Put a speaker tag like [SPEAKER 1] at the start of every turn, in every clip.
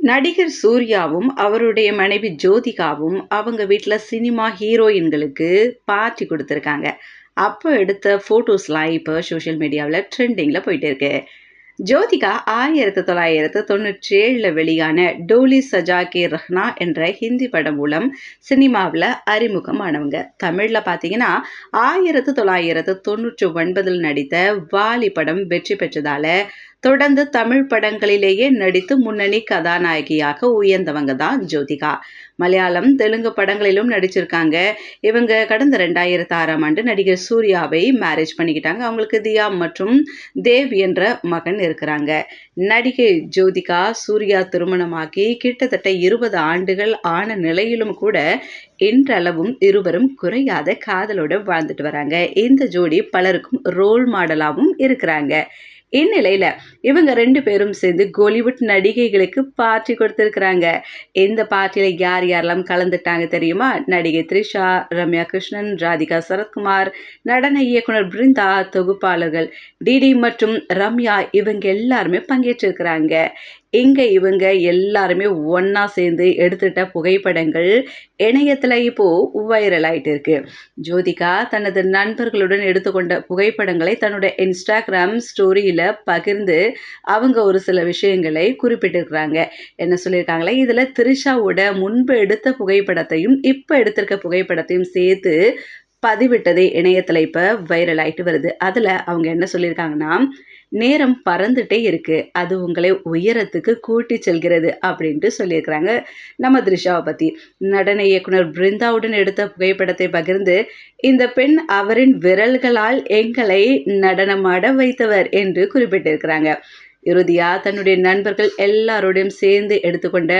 [SPEAKER 1] நடிகர் சூர்யாவும் அவருடைய மனைவி ஜோதிகாவும் அவங்க வீட்டில் சினிமா ஹீரோயின்களுக்கு பார்ட்டி கொடுத்துருக்காங்க. அப்போ எடுத்த ஃபோட்டோஸ்லாம் இப்போ சோஷியல் மீடியாவில் ட்ரெண்டிங்கில் போயிட்டு இருக்கு ஜோதிகா ஆயிரத்தி தொள்ளாயிரத்து தொண்ணூற்றி ஏழில் வெளியான டோலி சஜா கே ரஹ்னா என்ற ஹிந்தி படம் மூலம் சினிமாவில் அறிமுகமானவங்க. தமிழில் பார்த்தீங்கன்னா ஆயிரத்து தொள்ளாயிரத்து தொண்ணூற்றி ஒன்பதில் நடித்த வாலி படம் வெற்றி பெற்றதால தொடர்ந்து தமிழ் படங்களிலேயே நடித்து முன்னணி கதாநாயகியாக உயர்ந்தவங்க தான் ஜோதிகா. மலையாளம் தெலுங்கு படங்களிலும் நடிச்சிருக்காங்க. இவங்க கடந்த ரெண்டாயிரத்தி ஆறாம் ஆண்டு நடிகர் சூர்யாவை மேரேஜ் பண்ணிக்கிட்டாங்க. அவங்களுக்கு தியா மற்றும் தேவ் என்ற மகன் இருக்கிறாங்க. நடிகை ஜோதிகா சூர்யா திருமணமாக்கி கிட்டத்தட்ட இருபது ஆண்டுகள் ஆன நிலையிலும் கூட இன்றளவும் இருவரும் குறையாத காதலோடு வாழ்ந்துட்டு வராங்க. இந்த ஜோடி பலருக்கும் ரோல் மாடலாகவும் இருக்கிறாங்க. இந்நிலையில இவங்க ரெண்டு பேரும் சேர்ந்து கோலிவுட் நடிகைகளுக்கு பார்ட்டி கொடுத்துருக்குறாங்க. இந்த பார்ட்டியில யார் யாரெல்லாம் கலந்துட்டாங்க தெரியுமா? நடிகை த்ரிஷா ரம்யா கிருஷ்ணன் ராதிகா சரத்குமார் நடன இயக்குனர் பிருந்தா தொகுப்பாளர்கள் டிடி மற்றும் ரம்யா இவங்க எல்லாருமே பங்கேற்றிருக்கிறாங்க. இங்கே இவங்க எல்லாருமே ஒன்றா சேர்ந்து எடுத்துட்ட புகைப்படங்கள் இணையத்தில் இப்போது வைரல் ஆகிட்டு இருக்கு. ஜோதிகா தனது நண்பர்களுடன் எடுத்துக்கொண்ட புகைப்படங்களை தன்னோட இன்ஸ்டாகிராம் ஸ்டோரியில் பகிர்ந்து அவங்க ஒரு சில விஷயங்களை குறிப்பிட்டிருக்கிறாங்க. என்ன சொல்லியிருக்காங்களே? இதில் திரிஷாவோட முன்பு எடுத்த புகைப்படத்தையும் இப்போ எடுத்திருக்க புகைப்படத்தையும் சேர்த்து பதிவிட்டதே இணையத்தில் இப்போ வைரல் ஆகிட்டு வருது. அதில் அவங்க என்ன சொல்லியிருக்காங்கன்னா நேரம் பறந்துட்டே இருக்கு. அது உங்களை உயரத்துக்கு கூட்டி செல்கிறது அப்படின்ட்டு சொல்லியிருக்கிறாங்க நம்ம த்ரிஷாவை பற்றி நடன இயக்குனர் பிருந்தாவுடன் எடுத்த புகைப்படத்தை பகிர்ந்து இந்த பெண் அவரின் விரல்களால் எங்களை நடனமாட வைத்தவர் என்று குறிப்பிட்டிருக்கிறாங்க. இறுதியா தன்னுடைய நண்பர்கள் எல்லாரோடையும் சேர்ந்து எடுத்துக்கொண்ட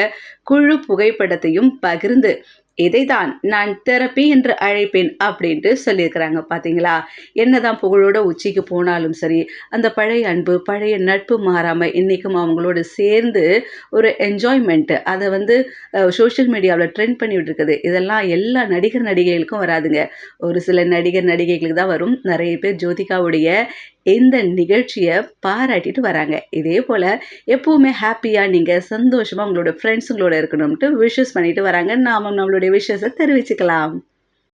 [SPEAKER 1] குழு புகைப்படத்தையும் பகிர்ந்து இதைதான் நான் தெரப்பி என்று அழைப்பேன் அப்படின்ட்டு சொல்லியிருக்கிறாங்க பார்த்தீங்களா என்னதான் புகழோட உச்சிக்கு போனாலும் சரி அந்த பழைய அன்பு பழைய நட்பு மாறாமல் இன்றைக்கும் அவங்களோட சேர்ந்து ஒரு என்ஜாய்மெண்ட்டு அதை வந்து சோஷியல் மீடியாவில் ட்ரெண்ட் பண்ணிவிட்டு இருக்குது இதெல்லாம் எல்லா நடிகர் நடிகைகளுக்கும் வராதுங்க. ஒரு சில நடிகர் நடிகைகளுக்கு தான் வரும். நிறைய பேர் ஜோதிகாவுடைய இந்த நிகழ்ச்சியை பாராட்டிட்டு வராங்க. இதே போல் எப்போவுமே ஹாப்பியாக நீங்கள் சந்தோஷமாக உங்களோட ஃப்ரெண்ட்ஸுங்களோட இருக்கணும்ட்டு விஷஸ் பண்ணிட்டு வராங்க. நாமும் நம்மளுடைய விஷஸை தெரிவிச்சுக்கலாம்.